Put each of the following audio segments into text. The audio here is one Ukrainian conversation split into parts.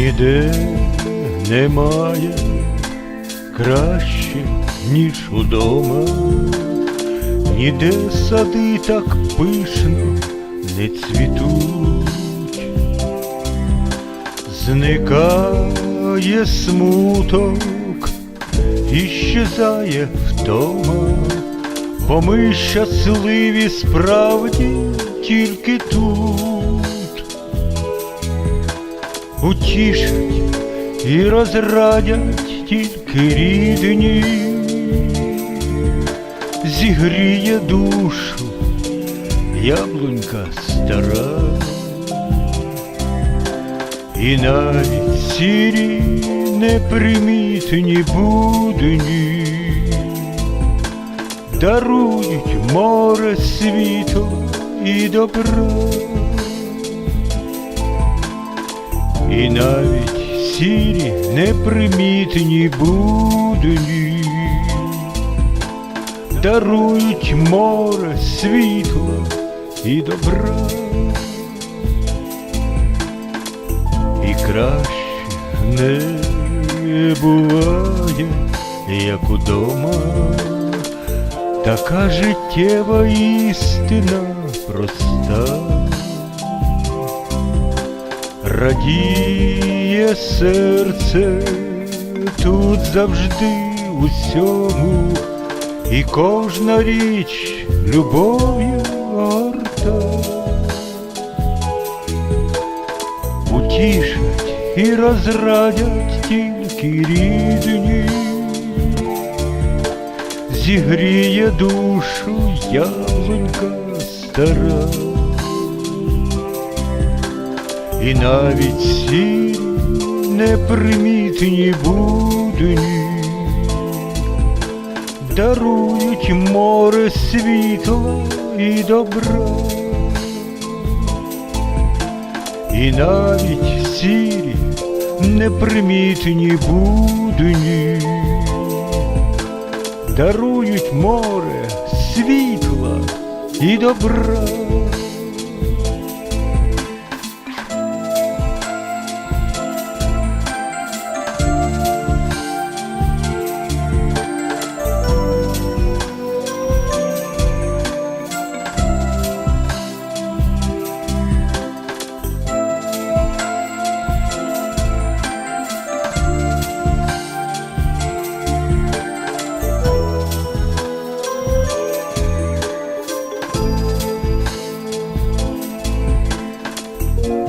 Ніде немає краще, ніж удома, ніде сади так пишно не цвітуть, зникає смуток, іщезає втома, бо ми щасливі справді тільки тут утішать і розрадять тільки рідні, зігріє душу яблунька стара, і навіть сірі непримітні будні дарують море світу і добра. І навіть сірі непримітні будні дарують море світла і добра. І краще не буває, як удома, така життєва істина проста радіє серце тут завжди усьому, і кожна річ любов'ю горта. Утішать і розрадять тільки рідні, зігріє душу яблунька стара. І навіть сірі непримітні будні дарують море світла і добра. І навіть сірі непримітні будні дарують море світла і добра.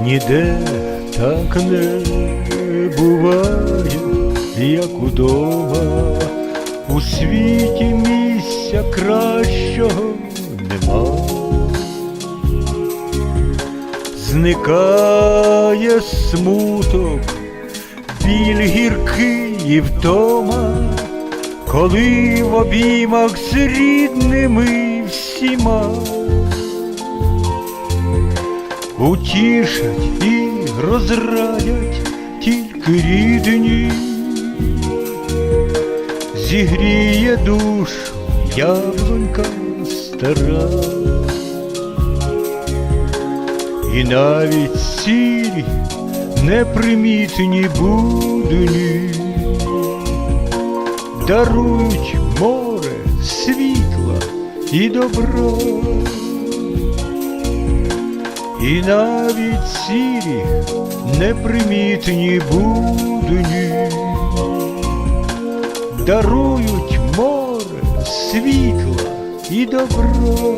Ніде так не буває, як удома, у світі місця кращого нема. Зникає смуток, біль гіркий і втома, коли в обіймах з рідними всіма утішать і розрадять тільки рідні, зігріє душу яблунька стара, і навіть сірі непримітні будні. Дарують море світла і добра. І навіть сірі непримітні будні дарують море світла і добро.